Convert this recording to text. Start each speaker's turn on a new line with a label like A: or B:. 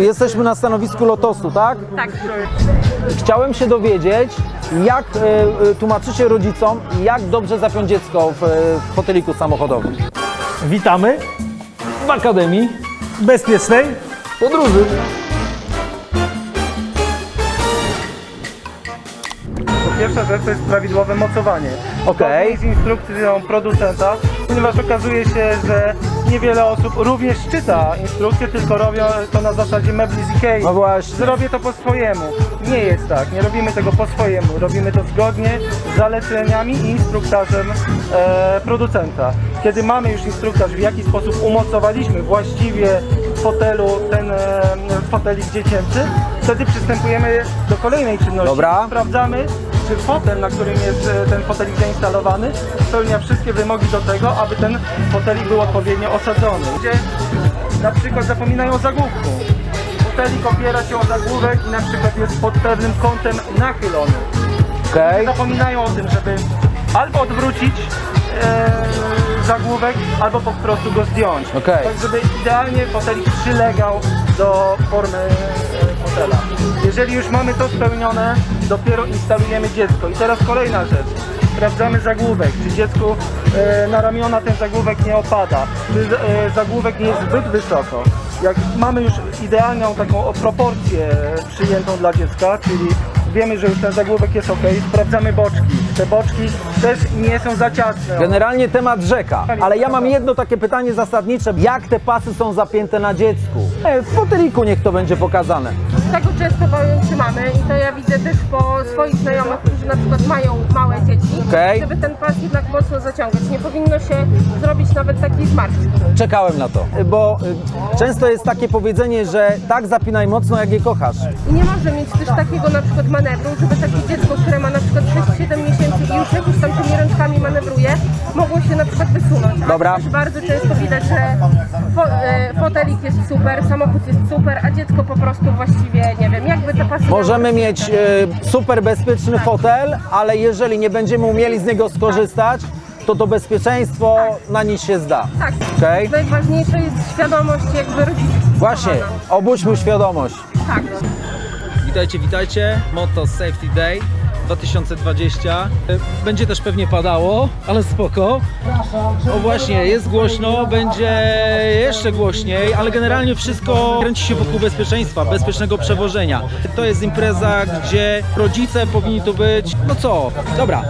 A: jesteśmy na stanowisku Lotosu, tak?
B: Tak.
A: Chciałem się dowiedzieć, jak e, e, tłumaczycie rodzicom, jak dobrze zapiąć dziecko w, e, w foteliku samochodowym.
C: Witamy
A: W Akademii
C: bezpiecznej.
A: podróży.
D: Pierwsza rzecz to jest prawidłowe mocowanie.
A: Okej.
D: Zgodnie z instrukcją producenta, ponieważ okazuje się, że niewiele osób również czyta instrukcję, tylko robią to na zasadzie mebli z Ikei.
A: No właśnie.
D: Zrobię to po swojemu. Nie jest tak, nie robimy tego po swojemu. Robimy to zgodnie z zaleceniami i instruktażem e, producenta. Kiedy mamy już instruktaż, w jaki sposób umocowaliśmy właściwie w fotelu ten e, fotelik dziecięcy, wtedy przystępujemy do kolejnej czynności.
A: Dobra.
D: Sprawdzamy, czy fotel, na którym jest e, ten fotelik zainstalowany, spełnia wszystkie wymogi do tego, aby ten fotelik był odpowiednio osadzony. Gdzie na przykład zapominają o zagłówku. Fotelik opiera się o zagłówek i na przykład jest pod pewnym kątem nachylony.
A: Okej.
D: Zapominają o tym, żeby albo odwrócić e, zagłówek, albo po prostu go zdjąć.
A: Okej.
D: Tak, żeby idealnie fotelik przylegał do formy e, Jeżeli już mamy to spełnione, dopiero instalujemy dziecko. I teraz kolejna rzecz. Sprawdzamy zagłówek, czy dziecku e, na ramiona ten zagłówek nie opada, czy e, zagłówek nie jest zbyt wysoko. Jak mamy już idealną taką proporcję przyjętą dla dziecka, czyli wiemy, że już ten zagłówek jest ok, sprawdzamy boczki. Te boczki też nie są za ciasne.
A: Generalnie temat rzeka, ale ja mam jedno takie pytanie zasadnicze. Jak te pasy są zapięte na dziecku? E, w foteliku niech to będzie pokazane.
B: Tego często boją się mamy i to ja widzę też po swoich znajomych, którzy na przykład mają małe dzieci,
A: Okej.
B: żeby ten pas jednak mocno zaciągać. Nie powinno się zrobić nawet takiej zmarszczki.
A: Czekałem na to, bo y, często jest takie powiedzenie, że tak zapinaj mocno, jak je kochasz.
B: I nie może mieć też takiego na przykład manewru, żeby takie dziecko, które ma na przykład 6-7 miesięcy i już jakimiś tam tymi rączkami manewruje, mogło się na przykład wysunąć. A
A: Dobra.
B: Też bardzo często widać, że fo, e, fotelik jest super, samochód jest super, a dziecko po prostu właściwie, nie wiem, jakby te pasy...
A: Możemy mieć y, super bezpieczny fotel, ale jeżeli nie będziemy umieli z niego skorzystać, to to bezpieczeństwo na nic się zda.
B: Tak.
A: Okej?
B: Najważniejsza jest świadomość jakby rodziców.
A: Właśnie, obudźmy świadomość.
B: Tak.
A: Witajcie, witajcie. Moto Safety Day 2020. Będzie też pewnie padało, ale spoko. O właśnie, jest głośno, będzie jeszcze głośniej, ale generalnie wszystko kręci się wokół bezpieczeństwa, bezpiecznego przewożenia. To jest impreza, gdzie rodzice powinni tu być. No co, dobra,